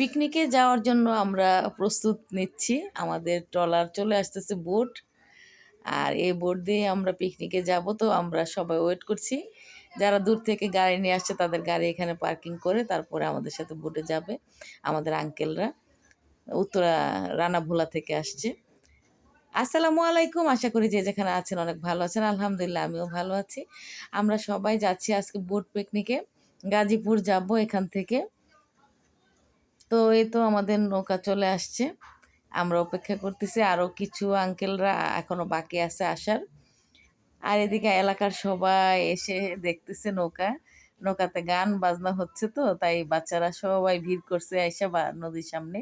পিকনিকে যাওয়ার জন্য আমরা প্রস্তুত নিচ্ছি। আমাদের ট্রলার চলে আসতেছে বোট। আর এই বোট দিয়ে আমরা পিকনিকে যাব, তো আমরা সবাই ওয়েট করছি। যারা দূর থেকে গাড়ি নিয়ে আসছে, তাদের গাড়ি এখানে পার্কিং করে তারপরে আমাদের সাথে বোটে যাবে আমাদের আঙ্কেলরা। উত্তরা রানাভোলা থেকে আসছে। আসসালামু আলাইকুম, আশা করি যে যেখানে আছেন অনেক ভালো আছেন। আলহামদুলিল্লাহ, আমিও ভালো আছি। আমরা সবাই যাচ্ছি আজকে বোট পিকনিকে। গাজীপুর যাব এখান থেকে। তো এই তো আমাদের নৌকা চলে আসছে। আমরা অপেক্ষা করতেছি আরও কিছু আঙ্কেলরা এখনও বাকি আছে আসার। আর এদিকে এলাকার সবাই এসে দেখতেছে নৌকা। নৌকাতে গান বাজনা হচ্ছে তো, তাই বাচ্চারা সবাই ভিড় করছে এসে বা নদীর সামনে।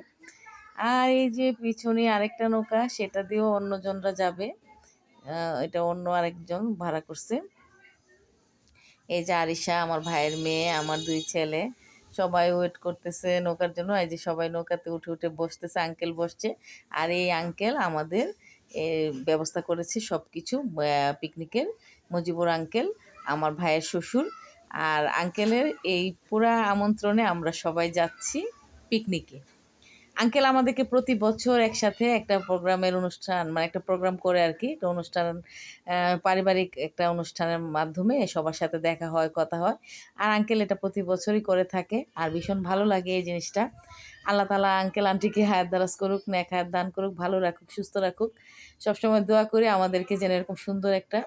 আর এই যে পিছনে আরেকটা নৌকা, সেটা দিয়েও অন্যজনরা যাবে। এটা অন্য আরেকজন ভাড়া করছে। এই যে আরিশা, আমার ভাইয়ের মেয়ে, আমার দুই ছেলে। সবাই ওয়েট করতেছে নৌকার জন্য। এই যে সবাই নৌকাতে উঠে উঠে বসতেছে আঙ্কেল বসছে। আর এই আঙ্কেল আমাদের ব্যবস্থা করেছে সব কিছু পিকনিকের মুজিবুর আঙ্কেল আমার ভাইয়ের শ্বশুর। আর আঙ্কেলের এই পুরা আমন্ত্রণে আমরা সবাই যাচ্ছি পিকনিকে আঙ্কেল আমাদেরকে প্রতি বছর একসাথে একটা প্রোগ্রামের অনুষ্ঠান মানে একটা প্রোগ্রাম করে আর কি। একটা অনুষ্ঠান পারিবারিক একটা অনুষ্ঠানের মাধ্যমে সবার সাথে দেখা হয়, কথা হয়। আর আঙ্কেল এটা প্রতি বছরই করে থাকে। আর ভীষণ ভালো লাগে এই জিনিসটা। আল্লাহ তালা আঙ্কেল আন্টিকে হায়াত দারাজ করুক, নেক হায়াত দান করুক, ভালো রাখুক, সুস্থ রাখুক। সবসময় দোয়া করে আমাদেরকে যেন এরকম সুন্দর একটা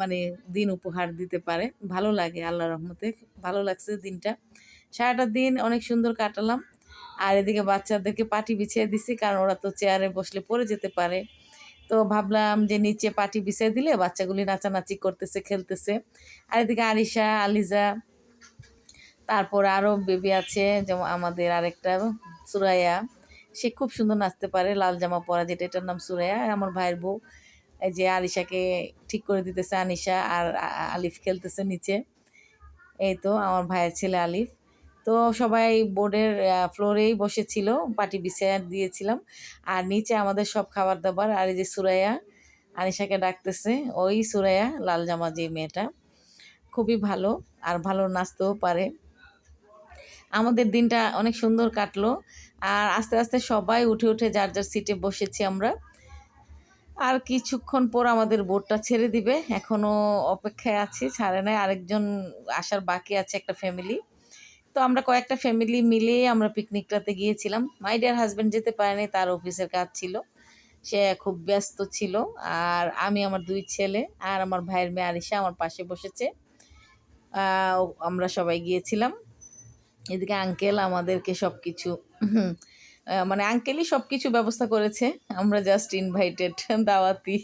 মানে দিন উপহার দিতে পারে। ভালো লাগে আল্লাহ রহমতে। ভালো লাগছে দিনটা। সারাটা দিন অনেক সুন্দর কাটালাম। আর এদিকে বাচ্চাদেরকে পাটি বিছিয়ে দিছি, কারণ ওরা তো চেয়ারে বসলে পড়ে যেতে পারে। তো ভাবলাম যে নিচে পাটি বিছিয়ে দিলে বাচ্চাগুলি নাচানাচি করতেছে, খেলতেছে। আর এদিকে আরিশা, আলিজা, তারপর আরও বেবি আছে, যেমন আমাদের আরেকটা সুরাইয়া। সে খুব সুন্দর নাচতে পারে, লাল জামা পরা, যেটা এটার নাম সুরাইয়া। আমার ভাইয়ের বউ, এই যে আলিশাকে ঠিক করে দিতেছে আনিশা আর আলিফ খেলতেছে নিচে। এই তো, আমার ভাইয়ের ছেলে আলিফ। তো সবাই বোর্ডের ফ্লোরেই বসেছিল, পাটি বিছিয়ে দিয়েছিলাম। আর নিচে আমাদের সব খাবার দাবার আর এই যে সুরাইয়া, আনিশাকে ডাকতেছে, ওই সুরাইয়া লাল জামা যে মেয়েটা, খুবই ভালো, আর ভালো নাচতেও পারে। আমাদের দিনটা অনেক সুন্দর কাটলো, আর আস্তে আস্তে সবাই উঠে উঠে যার যার সিটে বসেছি আমরা। আর কিছুক্ষণ পর আমাদের বোটটা ছেড়ে দিবে এখনও অপেক্ষায় আছি, ছাড়ে নাই। আরেকজন আসার বাকি আছে একটা ফ্যামিলি। তো আমরা কয়েকটা ফ্যামিলি মিলে আমরা পিকনিকটাতে গিয়েছিলাম। মাই ডিয়ার হাজব্যান্ড যেতে পারেনি, তার অফিসের কাজ ছিল। সে খুব ব্যস্ত ছিল। আর আমি আমার দুই ছেলে আর আমার ভাইয়ের মেয়ে আরিসা আমার পাশে বসেছে। আমরা সবাই গিয়েছিলাম। এদিকে আঙ্কেল আমাদেরকে সব কিছু মানে আঙ্কেলই সব কিছু ব্যবস্থা করেছে। আমরা জাস্ট ইনভাইটেড দাওয়াতি।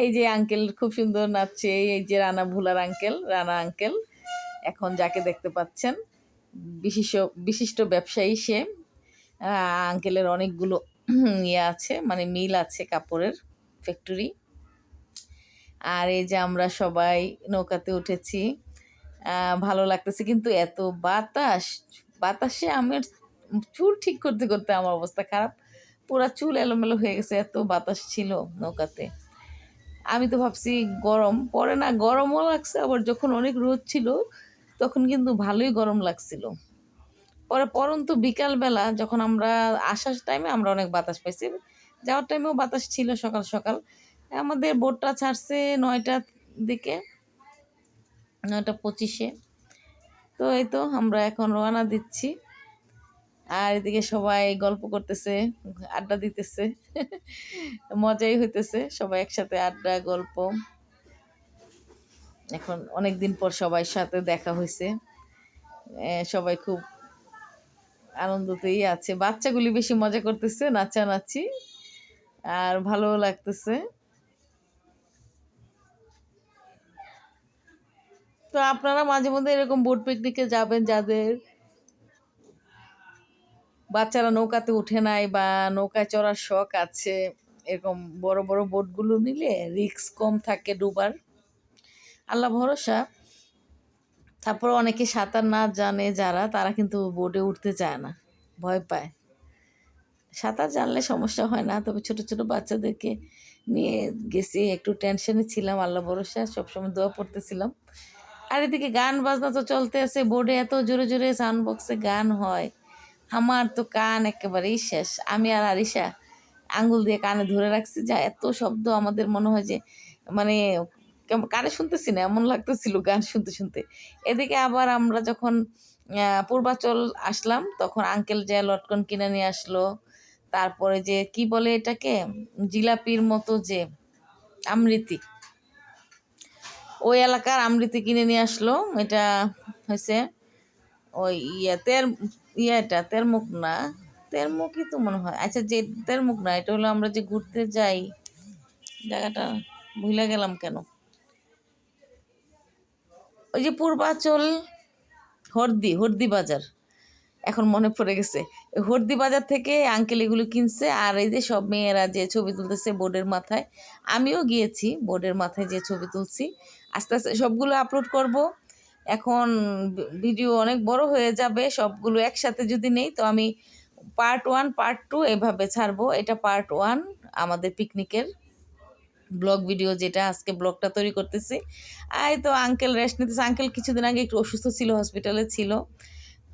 এই যে আঙ্কেল খুব সুন্দর নাচছে, এই যে রানা ভুলার আঙ্কেল রানা আঙ্কেল এখন যাকে দেখতে পাচ্ছেন। বিশিষ্ট বিশিষ্ট ব্যবসায়ী সে। আঙ্কেলের অনেকগুলো ইয়ে আছে মানে মিল আছে কাপড়ের ফ্যাক্টরি আর এই যে আমরা সবাই নৌকাতে উঠেছি। ভালো লাগতেছে কিন্তু এত বাতাস, বাতাসে আমার চুল ঠিক করতে করতে আমার অবস্থা খারাপ। পুরো চুল এলোমেলো হয়ে গেছে, এত বাতাস ছিল নৌকাতে। আমি তো ভাবছি গরম, পরে না গরমও লাগছে, আবার যখন অনেক রোদ ছিল তখন কিন্তু ভালোই গরম লাগছিল। পরে পরন্তু বিকালবেলা যখন আমরা আসার টাইমে আমরা অনেক বাতাস পাইছি। যাওয়ার টাইমেও বাতাস ছিল সকাল সকাল। আমাদের বোটটা ছাড়ছে নয়টার দিকে, নয়টা পঁচিশে। তো এই তো আমরা এখন রওনা দিচ্ছি। আর এদিকে সবাই গল্প করতেছে, আড্ডা দিতেছে। মজাই হইতেছে সবাই একসাথে আড্ডা, গল্প। এখন অনেক দিন পর সবাই সাথে দেখা হয়েছে সবাই খুব আনন্দতেই আছে। বাচ্চাগুলি বেশি মজা করতেছে, নাচানাচি, আর ভালো লাগতেছে। তো আপনারা মাঝে মধ্যে এরকম বোট পিকনিকে যাবেন যাদের বাচ্চারা নৌকাতে উঠে নাই বা নৌকায় চড়ার শখ আছে, এরকম বড় বড় বোটগুলো নিলে রিক্স কম থাকে ডুবার। আল্লাহ ভরসা। তারপর অনেকে সাঁতার না জানে যারা, তারা কিন্তু বোর্ডে উঠতে চায় না, ভয় পায়। সাঁতার জানলে সমস্যা হয় না, তবে ছোট ছোট বাচ্চাদেরকে নিয়ে গেছি, একটু টেনশনে ছিলাম, আল্লাহ ভরসা, সবসময় দোয়া পড়তেছিলাম। আর এদিকে গান বাজনা তো চলতে আছে বোর্ডে এত জোরে জোরে সাউন্ড বক্সে গান হয়, আমার তো কান একেবারেই শেষ। আমি আর আরিশা আঙ্গুল দিয়ে কানে ধরে রাখছি, যা এত শব্দ আমাদের মনে হয় যে মানে কানে শুনতেছি না, এমন লাগতেছিল গান শুনতে শুনতে। এদিকে আবার আমরা যখন পূর্বাচল আসলাম, তখন আঙ্কেল যে লটকন কিনে নিয়ে আসলো, তারপরে যে কি বলে এটাকে, জিলাপির মতো যে আমৃতি, ওই এলাকার আমৃতি কিনে নিয়ে আসলো। এটা হয়েছে ওই ইয়ে তের ইয়েটা তেরমুখ না তেরমুখই তো মনে হয় আচ্ছা যে তেরমুখ না এটা হলো আমরা যে ঘুরতে যাই, জায়গাটা ভুলে গেলাম কেন? ওই যে পূর্বাচল হরদি হরদি বাজার। এখন মনে পড়ে গেছে। হরদি বাজার থেকে আঙ্কেল এগুলো কিনছে আর এই যে সব মেয়েরা যে ছবি তুলতেছে বোর্ডের মাথায়, আমিও গিয়েছি বোর্ডের মাথায় যে ছবি তুলছি। আস্তে আস্তে সবগুলো আপলোড করব। এখন ভিডিও অনেক বড় হয়ে যাবে, সবগুলো একসাথে যদি নেই তো আমি পার্ট ওয়ান পার্ট টু এভাবে ছাড়বো। এটা পার্ট ওয়ান আমাদের পিকনিকের ব্লগ ভিডিও যেটা আজকে ব্লগটা তৈরি করতেছি। এই তো আঙ্কেল রেস্ট নিতেছে। আঙ্কেল কিছুদিন আগে একটু অসুস্থ ছিল হসপিটালে ছিল।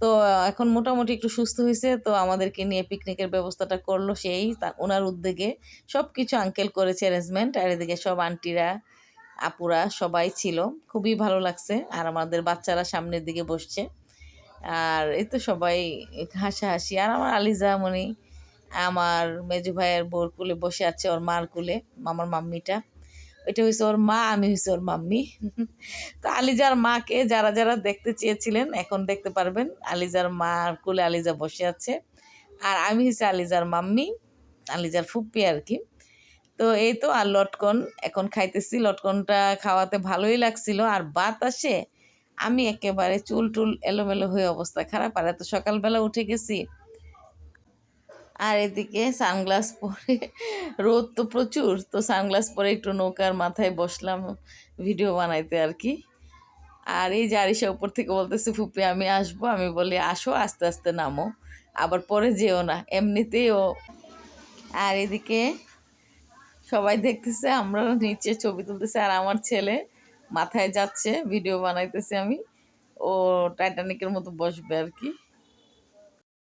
তো এখন মোটামুটি একটু সুস্থ হয়েছে। তো আমাদেরকে নিয়ে পিকনিকের ব্যবস্থাটা করল সেই, তা ওনার উদ্যোগে। সব কিছু আঙ্কেল করেছে অ্যারেঞ্জমেন্ট আর এদিকে সব আন্টিরা আপুরা সবাই ছিল। খুবই ভালো লাগছে। আর আমাদের বাচ্চারা সামনের দিকে বসছে। আর এই তো সবাই হাসাহাসি। আর আমার আলিজা মনি আমার মেজু ভাইয়ের বোর কুলে বসে আছে ওর মার কুলে আমার মাম্মিটা। ওইটা হয়েছে ওর মা, আমি হয়েছে ওর মাম্মি। তো আলিজার মাকে যারা যারা দেখতে চেয়েছিলেন, এখন দেখতে পারবেন, আলিজার মার কুলে আলিজা বসে আছে। আর আমি হয়েছে আলিজার মাম্মি, আলিজার ফুপ্পি আর কি। তো এই তো, আর লটকন, এখন খাইতেছি। লটকনটা খাওয়াতে ভালোই লাগছিল, আর বাতাসে আমি একেবারে চুল টুল এলোমেলো হয়ে অবস্থা খারাপ। আর এত সকালবেলা উঠে গেছি আর এদিকে সানগ্লাস পরে রোদ তো প্রচুর, তো সানগ্লাস পরে একটু নৌকার মাথায় বসলাম ভিডিও বানাইতে আর কি। আর এই যে আরিসা উপর থেকে বলতেছে, ফুপি, আমি আসব। আমি বলি, আসো, আস্তে আস্তে নামো। আবার পরে যেও না, এমনিতেই ও। আর এদিকে সবাই দেখতেছে, আমরা নিচে ছবি তুলতেছে, আর আমার ছেলে মাথায় যাচ্ছে, ভিডিও বানাইতেছে আমি। ও টাইটানিকের মতো বসবে আর কি।